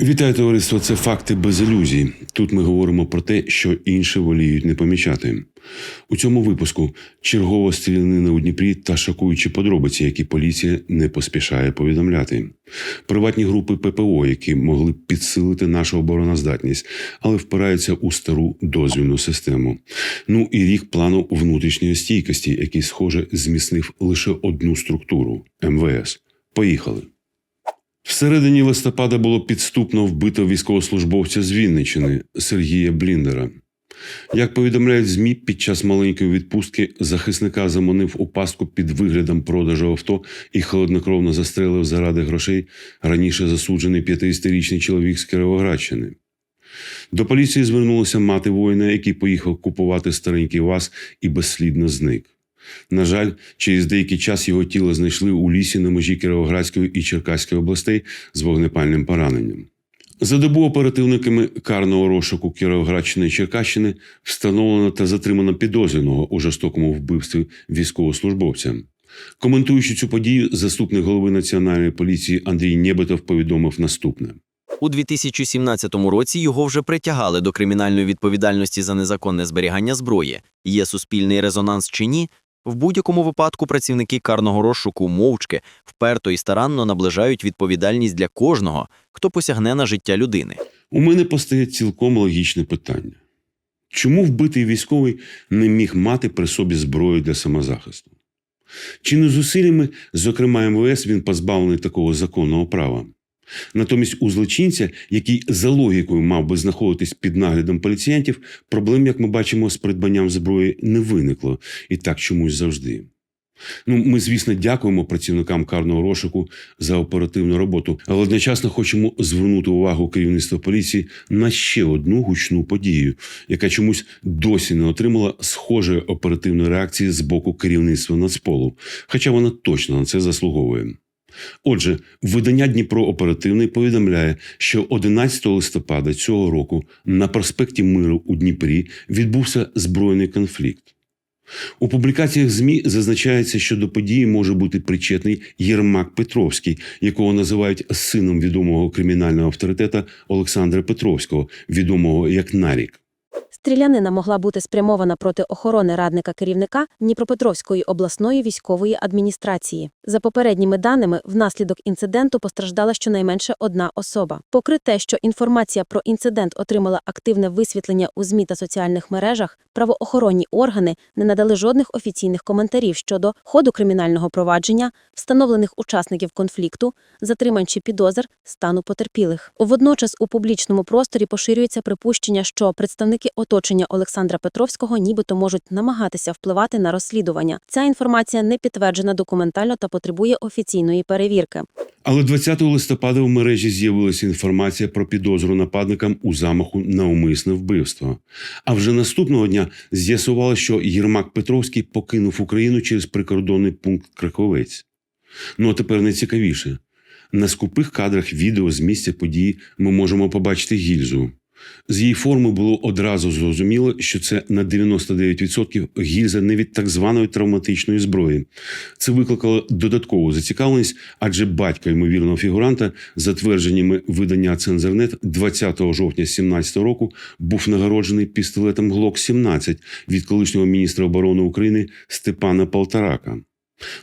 Вітаю товариство. Це факти без ілюзій. Тут ми говоримо про те, що інші воліють не помічати. У цьому випуску чергова стрілянина у Дніпрі та шокуючі подробиці, які поліція не поспішає повідомляти. Приватні групи ППО, які могли б підсилити нашу обороноздатність, але впираються у стару дозвільну систему. Ну і рік плану внутрішньої стійкості, який, схоже, зміцнив лише одну структуру МВС. Поїхали. Всередині листопада було підступно вбито військовослужбовця з Вінничини Сергія Бліндера. Як повідомляють ЗМІ, під час маленької відпустки захисника заманив у пастку під виглядом продажу авто і холоднокровно застрелив заради грошей раніше засуджений 50-річний чоловік з Кіровоградщини. До поліції звернулася мати воїна, який поїхав купувати старенький ВАЗ і безслідно зник. На жаль, через деякий час його тіло знайшли у лісі на межі Кіровоградської і Черкаської областей з вогнепальним пораненням. За добу оперативниками карного розшуку Кіровоградщини і Черкащини встановлено та затримано підозрюваного у жорстокому вбивстві військовослужбовця. Коментуючи цю подію, заступник голови національної поліції Андрій Нєбетов повідомив наступне. У 2017 році його вже притягали до кримінальної відповідальності за незаконне зберігання зброї. Є суспільний резонанс чи ні? В будь-якому випадку працівники карного розшуку мовчки вперто і старанно наближають відповідальність для кожного, хто посягне на життя людини. У мене постає цілком логічне питання: чому вбитий військовий не міг мати при собі зброю для самозахисту? Чи не зусиллями, зокрема МВС, він позбавлений такого законного права? Натомість у злочинця, який за логікою мав би знаходитись під наглядом поліціянтів, проблем, як ми бачимо, з придбанням зброї не виникло і так чомусь завжди. Ну, ми, звісно, дякуємо працівникам карного розшуку за оперативну роботу, але одночасно хочемо звернути увагу керівництва поліції на ще одну гучну подію, яка чомусь досі не отримала схожої оперативної реакції з боку керівництва Нацполу, хоча вона точно на це заслуговує. Отже, видання Дніпро оперативний повідомляє, що 11 листопада цього року на проспекті Миру у Дніпрі відбувся збройний конфлікт. У публікаціях ЗМІ зазначається, що до події може бути причетний Єрмак Петровський, якого називають сином відомого кримінального авторитета Олександра Петровського, відомого як Нарік. Стрілянина могла бути спрямована проти охорони радника керівника Дніпропетровської обласної військової адміністрації. За попередніми даними, внаслідок інциденту постраждала щонайменше одна особа. Попри те, що інформація про інцидент отримала активне висвітлення у ЗМІ та соціальних мережах, правоохоронні органи не надали жодних офіційних коментарів щодо ходу кримінального провадження, встановлених учасників конфлікту, затримань чи підозр, стану потерпілих. Водночас у публічному просторі поширюється припущення, що представники оточення Олександра Петровського нібито можуть намагатися впливати на розслідування. Ця інформація не підтверджена документально та потребує офіційної перевірки. Але 20 листопада в мережі з'явилася інформація про підозру нападникам у замаху на умисне вбивство. А вже наступного дня з'ясувало, що Єрмак Петровський покинув Україну через прикордонний пункт Краковець. Ну а тепер найцікавіше. На скупих кадрах відео з місця події ми можемо побачити гільзу. З її форми було одразу зрозуміло, що це на 99% гільза не від так званої травматичної зброї. Це викликало додаткову зацікавленість, адже батько ймовірного фігуранта, за твердженнями видання Цензернет 20 жовтня 2017 року, був нагороджений пістолетом Глок 17 від колишнього міністра оборони України Степана Полторака.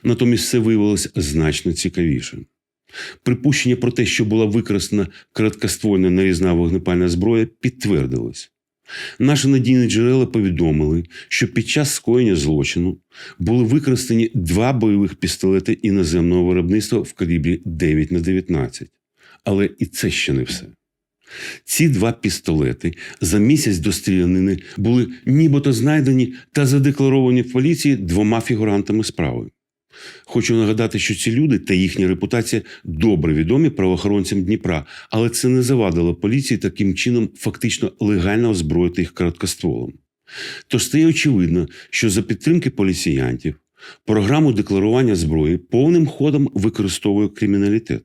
Натомість все виявилось значно цікавіше. Припущення про те, що була використана короткоствольна нарізна вогнепальна зброя, підтвердилось. Наші надійні джерела повідомили, що під час скоєння злочину були використані два бойових пістолети іноземного виробництва в калібрі 9 на 19. Але і це ще не все. Ці два пістолети за місяць до стрілянини були нібито знайдені та задекларовані в поліції двома фігурантами справи. Хочу нагадати, що ці люди та їхня репутація добре відомі правоохоронцям Дніпра, але це не завадило поліції таким чином фактично легально озброїти їх короткостволом. Тож стає очевидно, що за підтримки поліціянтів програму декларування зброї повним ходом використовує криміналітет.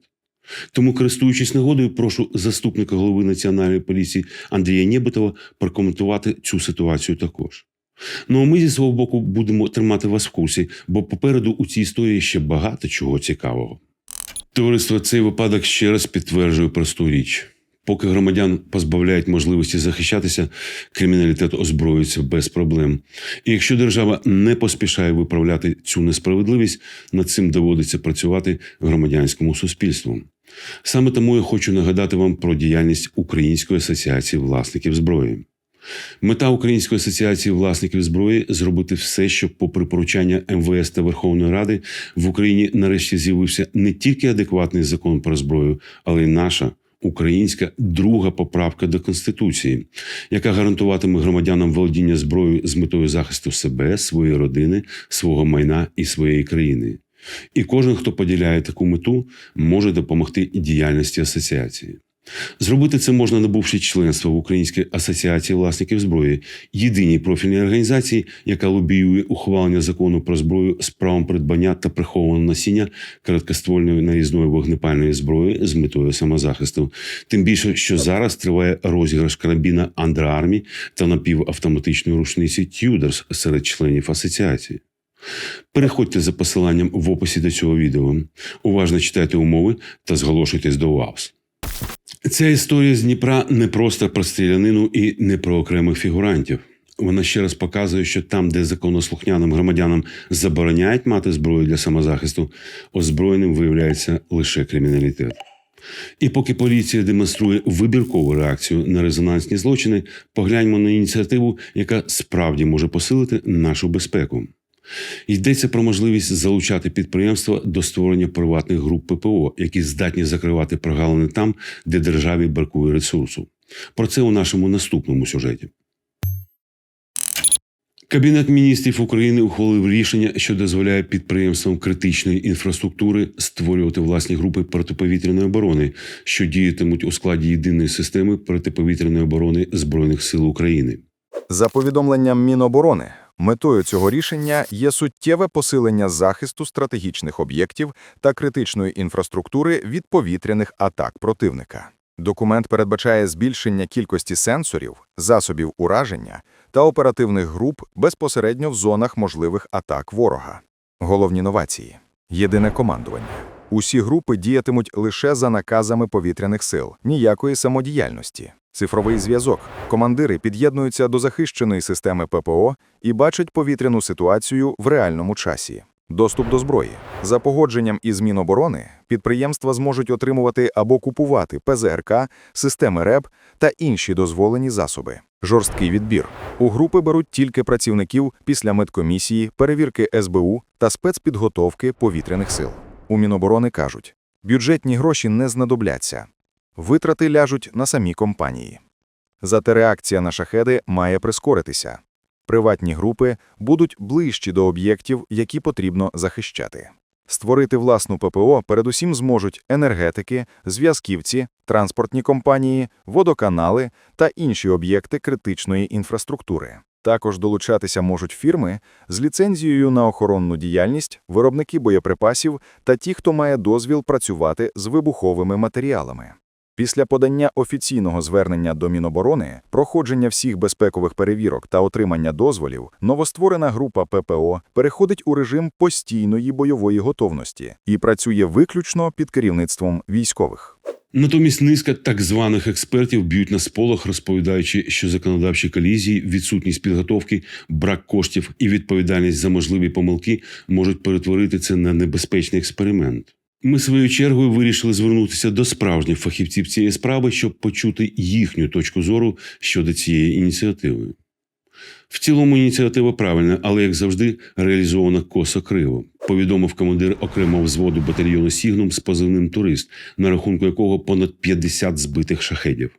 Тому, користуючись нагодою, прошу заступника голови національної поліції Андрія Нєбетова прокоментувати цю ситуацію також. Ну а ми зі свого боку будемо тримати вас в курсі, бо попереду у цій історії ще багато чого цікавого. Товариство, цей випадок ще раз підтверджує просту річ: Поки громадян позбавляють можливості захищатися, криміналітет озброюється без проблем. І якщо держава не поспішає виправляти цю несправедливість, над цим доводиться працювати громадянському суспільству. Саме тому я хочу нагадати вам про діяльність Української асоціації власників зброї. Мета Української асоціації власників зброї зробити все, щоб, попри поручання МВС та Верховної Ради, в Україні нарешті з'явився не тільки адекватний закон про зброю, але й наша українська друга поправка до Конституції, яка гарантуватиме громадянам володіння зброєю з метою захисту себе, своєї родини, свого майна і своєї країни. І кожен, хто поділяє таку мету, може допомогти діяльності асоціації. Зробити це можна, набувши членство в Українській асоціації власників зброї, єдиній профільній організації, яка лобіює ухвалення закону про зброю з правом придбання та прихованого носіння короткоствольної нарізної вогнепальної зброї з метою самозахисту. Тим більше, що зараз триває розіграш карабіна Андреармі та напівавтоматичної рушниці Тюдерс серед членів асоціації. Переходьте за посиланням в описі до цього відео, уважно читайте умови та зголошуйтесь до УАВС. Ця історія з Дніпра не просто про стрілянину і не про окремих фігурантів. Вона ще раз показує, що там, де законослухняним громадянам забороняють мати зброю для самозахисту, озброєним виявляється лише криміналітет. І поки поліція демонструє вибіркову реакцію на резонансні злочини, погляньмо на ініціативу, яка справді може посилити нашу безпеку. Йдеться про можливість залучати підприємства до створення приватних груп ППО, які здатні закривати прогалини там, де державі бракує ресурсу. Про це у нашому наступному сюжеті. Кабінет міністрів України ухвалив рішення, що дозволяє підприємствам критичної інфраструктури створювати власні групи протиповітряної оборони, що діятимуть у складі єдиної системи протиповітряної оборони Збройних сил України. За повідомленням Міноборони, метою цього рішення є суттєве посилення захисту стратегічних об'єктів та критичної інфраструктури від повітряних атак противника. Документ передбачає збільшення кількості сенсорів, засобів ураження та оперативних груп безпосередньо в зонах можливих атак ворога. Головні новації: єдине командування. Усі групи діятимуть лише за наказами повітряних сил, ніякої самодіяльності. Цифровий зв'язок. Командири під'єднуються до захищеної системи ППО і бачать повітряну ситуацію в реальному часі. Доступ до зброї. За погодженням із Міноборони, підприємства зможуть отримувати або купувати ПЗРК, системи РЕБ та інші дозволені засоби. Жорсткий відбір. У групи беруть тільки працівників після медкомісії, перевірки СБУ та спецпідготовки повітряних сил. У Міноборони кажуть, бюджетні гроші не знадобляться. Витрати ляжуть на самі компанії. Зате реакція на шахеди має прискоритися. Приватні групи будуть ближчі до об'єктів, які потрібно захищати. Створити власну ППО передусім зможуть енергетики, зв'язківці, транспортні компанії, водоканали та інші об'єкти критичної інфраструктури. Також долучатися можуть фірми з ліцензією на охоронну діяльність, виробники боєприпасів та ті, хто має дозвіл працювати з вибуховими матеріалами. Після подання офіційного звернення до Міноборони, проходження всіх безпекових перевірок та отримання дозволів, новостворена група ППО переходить у режим постійної бойової готовності і працює виключно під керівництвом військових. Натомість низка так званих експертів б'ють на сполох, розповідаючи, що законодавчі колізії, відсутність підготовки, брак коштів і відповідальність за можливі помилки можуть перетворити це на небезпечний експеримент. Ми своєю чергою вирішили звернутися до справжніх фахівців цієї справи, щоб почути їхню точку зору щодо цієї ініціативи. В цілому ініціатива правильна, але як завжди реалізована косо криво. Повідомив командир окремого взводу батальйону Сігнум з позивним турист, на рахунку якого понад 50 збитих шахедів.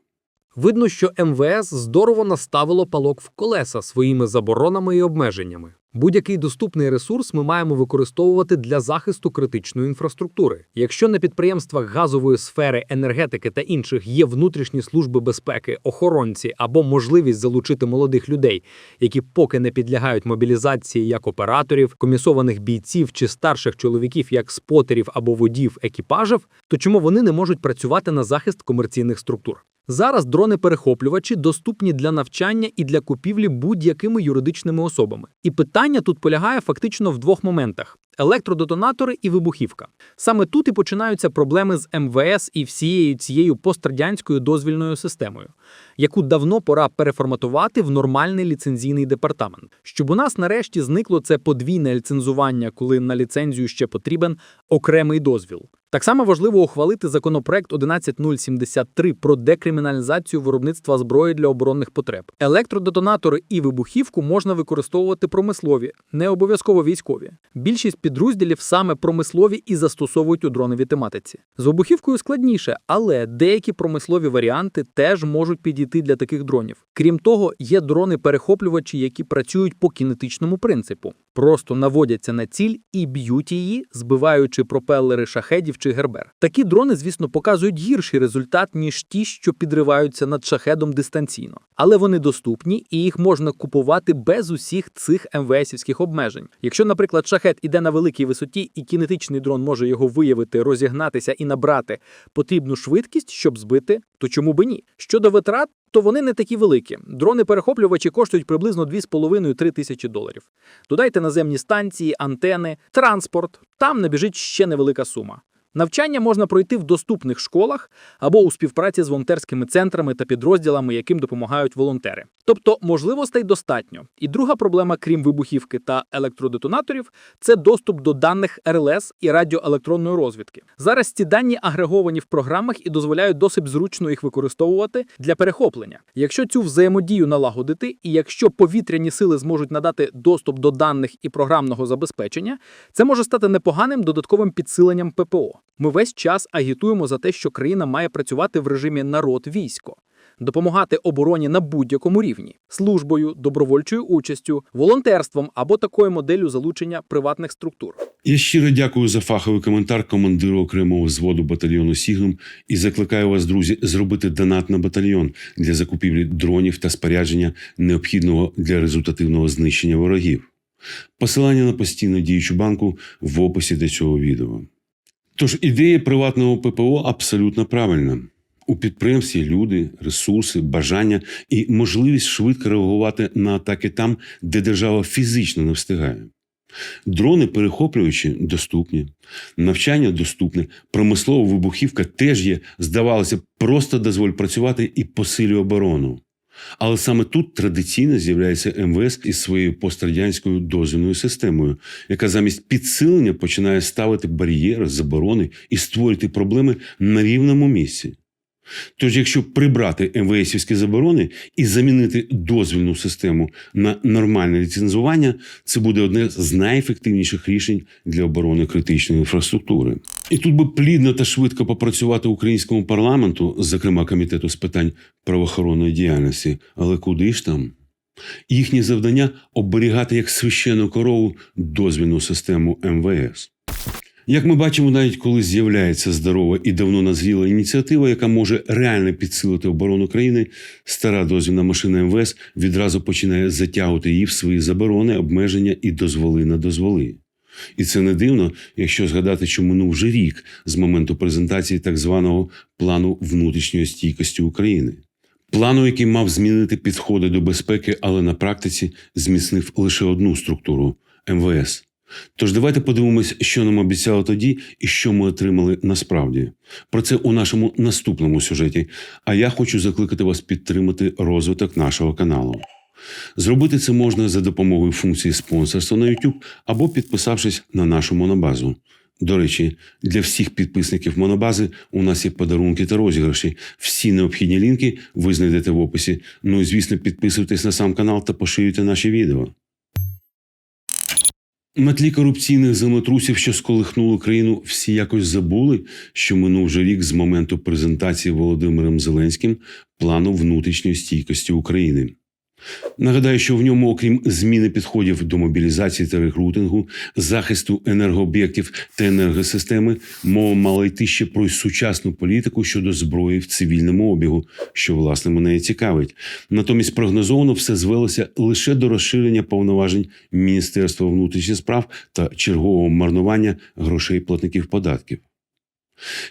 Видно, що МВС здорово наставило палок в колеса своїми заборонами і обмеженнями. Будь-який доступний ресурс ми маємо використовувати для захисту критичної інфраструктури. Якщо на підприємствах газової сфери, енергетики та інших є внутрішні служби безпеки, охоронці або можливість залучити молодих людей, які поки не підлягають мобілізації як операторів, комісованих бійців чи старших чоловіків як спотерів або водів екіпажів, то чому вони не можуть працювати на захист комерційних структур? Зараз дрони-перехоплювачі доступні для навчання і для купівлі будь-якими юридичними особами. І питання тут полягає фактично в двох моментах: електродетонатори і вибухівка. Саме тут і починаються проблеми з МВС і всією цією пострадянською дозвільною системою, яку давно пора переформатувати в нормальний ліцензійний департамент, щоб у нас нарешті зникло це подвійне ліцензування, коли на ліцензію ще потрібен окремий дозвіл. Так само важливо ухвалити законопроект 11073 про декриміналізацію виробництва зброї для оборонних потреб. Електродетонатори і вибухівку можна використовувати промислові, не обов'язково військові. Більшість підрозділів саме промислові і застосовують у дроновій тематиці. З вибухівкою складніше, але деякі промислові варіанти теж можуть підійти для таких дронів. Крім того, є дрони-перехоплювачі, які працюють по кінетичному принципу. Просто наводяться на ціль і б'ють її, збиваючи пропелери шахедів чи гербер. Такі дрони, звісно, показують гірший результат, ніж ті, що підриваються над шахедом дистанційно. Але вони доступні і їх можна купувати без усіх цих МВСівських обмежень. Якщо, наприклад, шахет іде на великій висоті, і кінетичний дрон може його виявити, розігнатися і набрати потрібну швидкість, щоб збити, то чому би ні? Щодо витрат, то вони не такі великі. Дрони-перехоплювачі коштують приблизно 2,5-3 тисячі доларів. Додайте наземні станції, антени, транспорт. Там набіжить ще невелика сума. Навчання можна пройти в доступних школах або у співпраці з волонтерськими центрами та підрозділами, яким допомагають волонтери. Тобто можливостей достатньо. І друга проблема, крім вибухівки та електродетонаторів, це доступ до даних РЛС і радіоелектронної розвідки. Зараз ці дані агреговані в програмах і дозволяють досить зручно їх використовувати для перехоплення. Якщо цю взаємодію налагодити, і якщо повітряні сили зможуть надати доступ до даних і програмного забезпечення, це може стати непоганим додатковим підсиленням ППО. Ми весь час агітуємо за те, що країна має працювати в режимі народ-військо. Допомагати обороні на будь-якому рівні службою, добровольчою участю, волонтерством або такою моделлю залучення приватних структур. Я щиро дякую за фаховий коментар командиру окремого взводу батальйону Сігнум і закликаю вас, друзі, зробити донат на батальйон для закупівлі дронів та спорядження, необхідного для результативного знищення ворогів. Посилання на постійно діючу банку в описі до цього відео. Тож ідея приватного ППО абсолютно правильна. У підприємстві люди, ресурси, бажання і можливість швидко реагувати на атаки там, де держава фізично не встигає. Дрони перехоплюючі доступні, навчання доступне, промислова вибухівка теж є, здавалося, просто дозволь працювати і посилює оборону. Але саме тут традиційно з'являється МВС із своєю пострадянською дозвільною системою, яка замість підсилення починає ставити бар'єри, заборони і створювати проблеми на рівному місці. Тож, якщо прибрати МВСівські заборони і замінити дозвільну систему на нормальне ліцензування, це буде одне з найефективніших рішень для оборони критичної інфраструктури. І тут би плідно та швидко попрацювати українському парламенту, зокрема комітету з питань правоохоронної діяльності, але куди ж там? Їхнє завдання оберігати як священну корову дозвільну систему МВС. Як ми бачимо, навіть коли з'являється здорова і давно назріла ініціатива, яка може реально підсилити оборону країни, стара дозвільна машина МВС відразу починає затягувати її в свої заборони, обмеження і дозволи на дозволи. І це не дивно, якщо згадати, що минув вже рік з моменту презентації так званого плану внутрішньої стійкості України. Плану, який мав змінити підходи до безпеки, але на практиці зміцнив лише одну структуру МВС. Тож давайте подивимось, що нам обіцяли тоді і що ми отримали насправді. Про це у нашому наступному сюжеті. А я хочу закликати вас підтримати розвиток нашого каналу. Зробити це можна за допомогою функції спонсорства на YouTube або підписавшись на нашу монобазу. До речі, для всіх підписників монобази у нас є подарунки та розіграші. Всі необхідні лінки ви знайдете в описі. Ну і звісно, підписуйтесь на сам канал та поширюйте наші відео. На тлі корупційних землетрусів, що сколихнули країну, всі якось забули, що минув вже рік з моменту презентації Володимиром Зеленським плану внутрішньої стійкості України. Нагадаю, що в ньому, окрім зміни підходів до мобілізації та рекрутингу, захисту енергооб'єктів та енергосистеми, мова мала йти ще про сучасну політику щодо зброї в цивільному обігу, що власне мене і цікавить. Натомість прогнозовано все звелося лише до розширення повноважень Міністерства внутрішніх справ та чергового марнування грошей платників податків.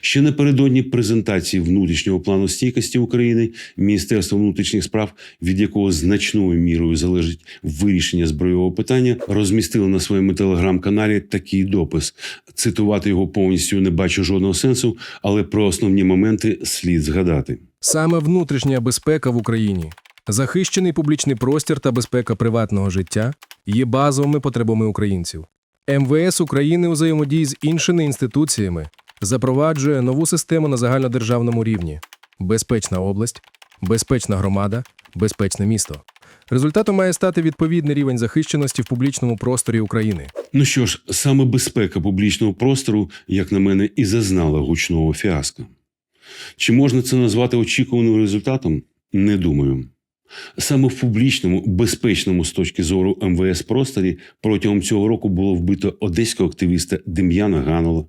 Ще напередодні презентації внутрішнього плану стійкості України Міністерство внутрішніх справ, від якого значною мірою залежить вирішення збройового питання, розмістило на своєму телеграм-каналі такий допис. Цитувати його повністю не бачу жодного сенсу, але про основні моменти слід згадати. Саме внутрішня безпека в Україні, захищений публічний простір та безпека приватного життя є базовими потребами українців. МВС України у взаємодії з іншими інституціями запроваджує нову систему на загальнодержавному рівні: безпечна область, безпечна громада, безпечне місто. Результатом має стати відповідний рівень захищеності в публічному просторі України. Ну що ж, саме безпека публічного простору, як на мене, і зазнала гучного фіаско. Чи можна це назвати очікуваним результатом? Не думаю. Саме в публічному, безпечному з точки зору МВС просторі протягом цього року було вбито одеського активіста Дем'яна Ганола,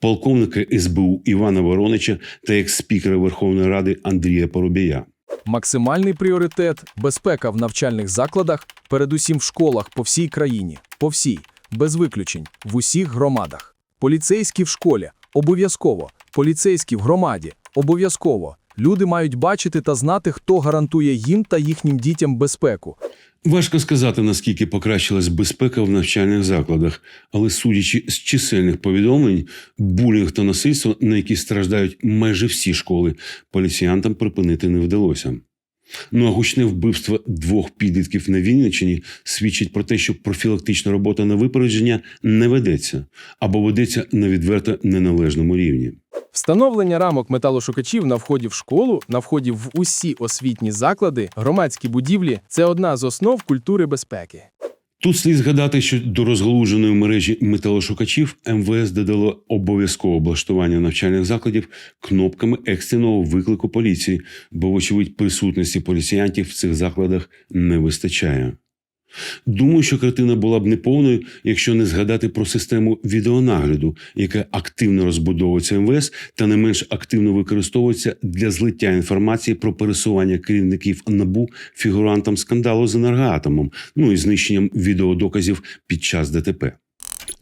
полковника СБУ Івана Воронича та екс-спікера Верховної Ради Андрія Поробія. Максимальний пріоритет безпека в навчальних закладах, передусім в школах по всій країні, по всій, без виключень, в усіх громадах. Поліцейські в школі обов'язково, поліцейські в громаді обов'язково. Люди мають бачити та знати, хто гарантує їм та їхнім дітям безпеку. Важко сказати, наскільки покращилась безпека в навчальних закладах, але судячи з чисельних повідомлень, булінг та насильство, на які страждають майже всі школи, поліціянтам припинити не вдалося. Ну а гучне вбивство двох підлітків на Вінниччині свідчить про те, що профілактична робота на випередження не ведеться або ведеться на відверто неналежному рівні. Встановлення рамок металошукачів на вході в школу, на вході в усі освітні заклади, громадські будівлі це одна з основ культури безпеки. Тут слід згадати, що до розгалуженої мережі металошукачів МВС додало обов'язкове облаштування навчальних закладів кнопками екстреного виклику поліції, бо, вочевидь, присутності поліціянтів в цих закладах не вистачає. Думаю, що картина була б неповною, якщо не згадати про систему відеонагляду, яка активно розбудовується МВС та не менш активно використовується для злиття інформації про пересування керівників НАБУ фігурантам скандалу з енергоатомом, ну і знищенням відеодоказів під час ДТП.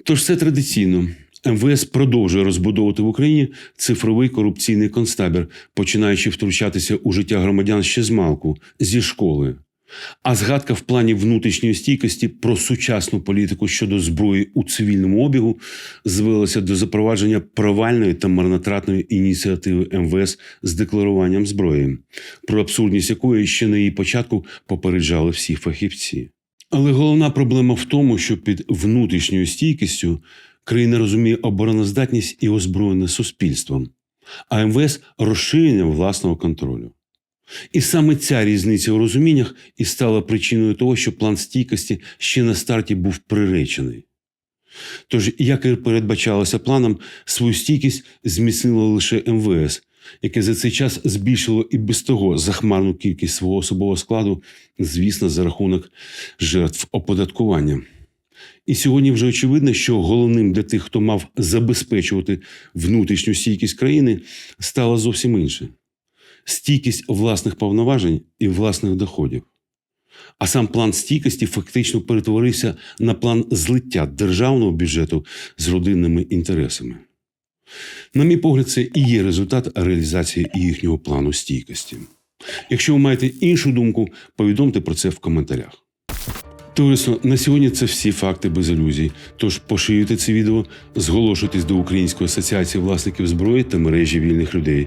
Тож все традиційно. МВС продовжує розбудовувати в Україні цифровий корупційний концтабір, починаючи втручатися у життя громадян ще з малку, зі школи. А згадка в плані внутрішньої стійкості про сучасну політику щодо зброї у цивільному обігу звелася до запровадження провальної та марнотратної ініціативи МВС з декларуванням зброї, про абсурдність якої ще на її початку попереджали всі фахівці. Але головна проблема в тому, що під внутрішньою стійкістю країна розуміє обороноздатність і озброєне суспільством, а МВС розширення власного контролю. І саме ця різниця у розуміннях і стала причиною того, що план стійкості ще на старті був приречений. Тож, як і передбачалося планом, свою стійкість зміцнило лише МВС, яке за цей час збільшило і без того захмарну кількість свого особового складу, звісно, за рахунок жертв оподаткування. І сьогодні вже очевидно, що головним для тих, хто мав забезпечувати внутрішню стійкість країни, стало зовсім інше стійкість власних повноважень і власних доходів. А сам план стійкості фактично перетворився на план злиття державного бюджету з родинними інтересами. На мій погляд, це і є результат реалізації їхнього плану стійкості. Якщо ви маєте іншу думку, повідомте про це в коментарях. Товариство, на сьогодні це всі факти без ілюзій. Тож поширюйте це відео, зголошуйтесь до Української асоціації власників зброї та мережі вільних людей.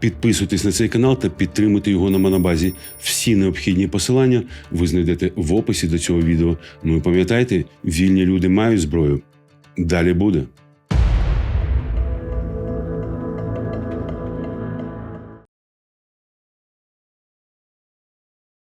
Підписуйтесь на цей канал та підтримуйте його на монобазі. Всі необхідні посилання ви знайдете в описі до цього відео. Ну і пам'ятайте, вільні люди мають зброю. Далі буде.